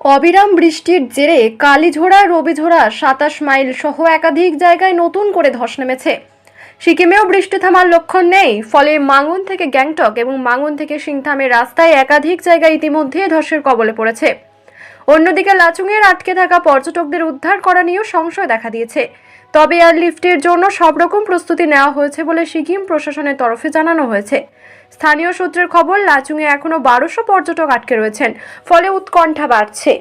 অবিরাম বৃষ্টির জেরে কালীঝোড়া, রবিঝোড়া, সাতাশ মাইল সহ একাধিক জায়গায় নতুন করে ধস নেমেছে। সিকিমেও বৃষ্টি থামার লক্ষণ নেই, ফলে মাঙ্গন থেকে গ্যাংটক এবং মাঙ্গন থেকে সিংথামের রাস্তায় একাধিক জায়গায় ইতিমধ্যে ধসের কবলে পড়েছে। অন্যদিকে লাচুংয়ের আটকে থাকা পর্যটকদের উদ্ধার করা নিয়েও সংশয় দেখা দিয়েছে। তবে এয়ারলিফটের জন্য সব রকম প্রস্তুতি নেওয়া হয়েছে বলে সিকিম প্রশাসনের তরফে জানানো হয়েছে। স্থানীয় সূত্রের খবর লাচুংয়ে এখনও বারোশো পর্যটক আটকে রয়েছেন। ফলে উৎকণ্ঠা বাড়ছে।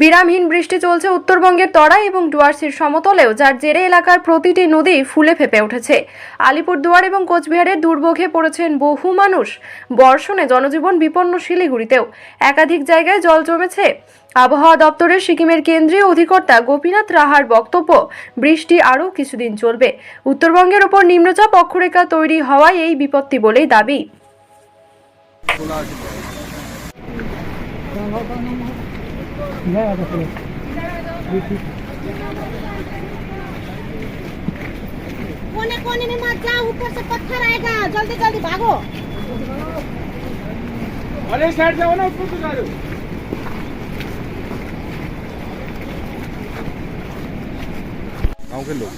বিরামহীন বৃষ্টি চলছে উত্তরবঙ্গের তরাই এবং ডুয়ার্সির সমতলেও, যার জেরে এলাকার প্রতিটি নদী ফুলে ফেপে উঠেছে। আলিপুরদুয়ার এবং কোচবিহারের দুর্ভোগে পড়েছেন বহু মানুষ। বর্ষণে জনজীবন বিপন্ন শিলিগুড়িতেও। একাধিক জায়গায় জল জমেছে। আবহাওয়া দপ্তরের সিকিমের কেন্দ্রীয় অধিকর্তা গোপীনাথ রাহার বক্তব্য, বৃষ্টি আরও কিছুদিন চলবে। উত্তরবঙ্গের ওপর নিম্নচাপ অক্ষরেখা তৈরি হওয়ায় এই বিপত্তি বলেই দাবি। कोने कोने में मत जाओ ऊपर से पत्थर आएगा। जल्दी जल्दी भागो। अरे साइड जाओ ना ऊपर तो जा रहे हो। गाँव के लोग।